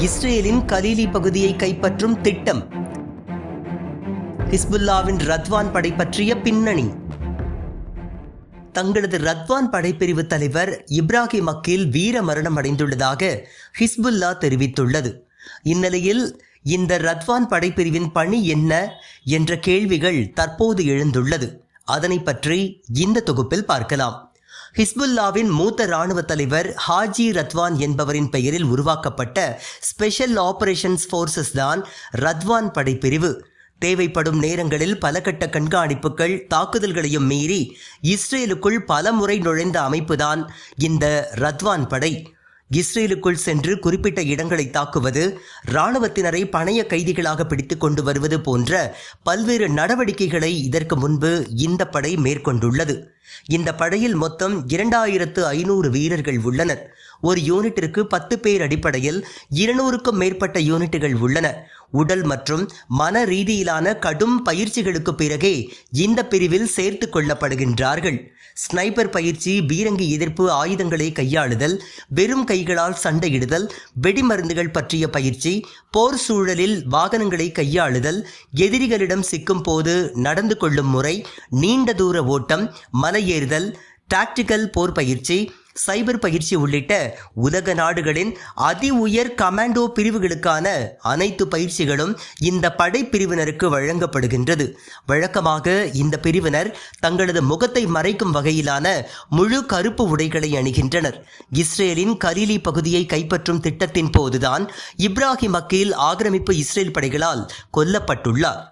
இஸ்ரேலின் கலீலி பகுதியை கைப்பற்றும் திட்டம். ஹிஸ்புல்லாவின் ரத்வான் படை பற்றிய பின்னணி. தங்களது ரத்வான் படைப்பிரிவு தலைவர் இப்ராஹிம் அக்கீல் வீர மரணம் அடைந்துள்ளதாக ஹிஸ்புல்லா தெரிவித்துள்ளது. இந்நிலையில் இந்த ரத்வான் படைப்பிரிவின் பணி என்ன என்ற கேள்விகள் தற்போது எழுந்துள்ளது. அதனை பற்றி இந்த தொகுப்பில் பார்க்கலாம். ஹிஸ்புல்லாவின் மூத்த ராணுவ தலைவர் ஹாஜி ரத்வான் என்பவரின் பெயரில் உருவாக்கப்பட்ட ஸ்பெஷல் ஆபரேஷன்ஸ் ஃபோர்ஸஸ் தான் ரத்வான் படைப்பிரிவு. தேவைப்படும் நேரங்களில் பலகட்ட கண்காணிப்புகள் தாக்குதல்களையும் மீறி இஸ்ரேலுக்குள் பல முறை நுழைந்த அமைப்புதான் இந்த ரத்வான் படை. இஸ்ரேலுக்குள் சென்று குறிப்பிட்ட இடங்களை தாக்குவது இராணுவத்தினரை பணைய கைதிகளாக பிடித்து கொண்டு வருவது போன்ற பல்வேறு நடவடிக்கைகளை இதற்கு முன்பு இந்த படை மேற்கொண்டுள்ளது. இந்த படையில் மொத்தம் இரண்டாயிரத்து ஐநூறு வீரர்கள் உள்ளனர். ஒரு யூனிட்டிற்கு பத்து பேர் அடிப்படையில் இருநூறுக்கும் மேற்பட்ட யூனிட்டுகள் உள்ளன. உடல் மற்றும் மன ரீதியிலான கடும் பயிற்சிகளுக்கு பிறகே இந்த பிரிவில் சேர்த்து கொள்ளப்படுகின்றார்கள். ஸ்னைப்பர் பயிற்சி பீரங்கி எதிர்ப்பு ஆயுதங்களை கையாளுதல் வெறும் கைகளால் சண்டையிடுதல் வெடிமருந்துகள் பற்றிய பயிற்சி போர் சூழலில் வாகனங்களை கையாளுதல் எதிரிகளிடம் சிக்கும் போது நடந்து கொள்ளும் முறை நீண்ட தூர ஓட்டம் மலையேறுதல் டாக்டிக்கல் போர் பயிற்சி சைபர் பயிற்சி உள்ளிட்ட உலக நாடுகளின் அதி உயர் கமாண்டோ பிரிவுகளுக்கான அனைத்து பயிற்சிகளும் இந்த படைப்பிரிவினருக்கு வழங்கப்படுகின்றது. வழக்கமாக இந்த பிரிவினர் தங்களது முகத்தை மறைக்கும் வகையிலான முழு கருப்பு உடைகளை அணிகின்றனர். இஸ்ரேலின் கரீலி பகுதியை கைப்பற்றும் திட்டத்தின் போதுதான் இப்ராஹிம் அக்கீல் ஆக்கிரமிப்பு இஸ்ரேல் படைகளால் கொல்லப்பட்டுள்ளார்.